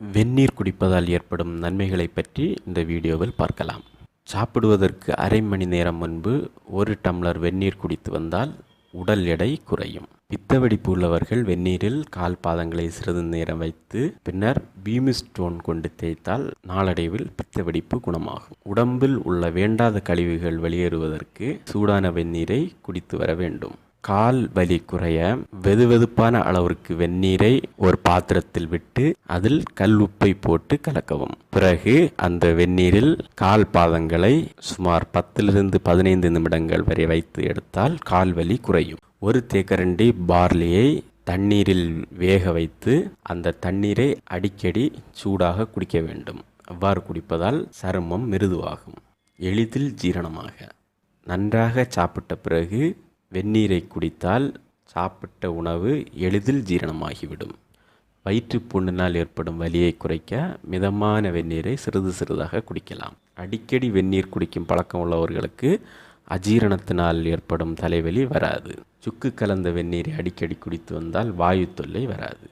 வெந்நீர் குடிப்பதால் ஏற்படும் நன்மைகளை பற்றி இந்த வீடியோவில் பார்க்கலாம். சாப்பிடுவதற்கு அரை மணி நேரம் முன்பு ஒரு டம்ளர் வெந்நீர் குடித்து வந்தால் உடல் எடை குறையும். பித்தவெடிப்பு உள்ளவர்கள் வெந்நீரில் கால் பாதங்களை சிறிது நேரம் வைத்து பின்னர் பீமிஸ்டோன் கொண்டு தேய்த்தால் நாளடைவில் பித்தவெடிப்பு குணமாகும். உடம்பில் உள்ள வேண்டாத கழிவுகள் வெளியேறுவதற்கு சூடான வெந்நீரை குடித்து வர வேண்டும். கால் வலி குறைய வெதுவெதுப்பான அளவிற்கு வெந்நீரை ஒரு பாத்திரத்தில் விட்டு அதில் கல் உப்பை போட்டு கலக்கவும். பிறகு அந்த வெந்நீரில் கால் பாதங்களை சுமார் பத்திலிருந்து பதினைந்து நிமிடங்கள் வரை வைத்து எடுத்தால் கால் வலி குறையும். ஒரு தேக்கரண்டி பார்லியை தண்ணீரில் வேக வைத்து அந்த தண்ணீரை அடிக்கடி சூடாக குடிக்க வேண்டும். அவ்வாறு குடிப்பதால் சருமம் மிருதுவாகும். எளிதில் ஜீரணமாக. நன்றாக சாப்பிட்ட பிறகு வெந்நீரை குடித்தால் சாப்பிட்ட உணவு எளிதில் ஜீரணமாகிவிடும். வயிற்று புண்ணினால் ஏற்படும் வலியை குறைக்க மிதமான வெந்நீரை சிறிது சிறிதாக குடிக்கலாம். அடிக்கடி வெந்நீர் குடிக்கும் பழக்கம் உள்ளவர்களுக்கு அஜீரணத்தினால் ஏற்படும் தலைவலி வராது. சுக்கு கலந்த வெந்நீரை அடிக்கடி குடித்து வந்தால் வாயு தொல்லை வராது.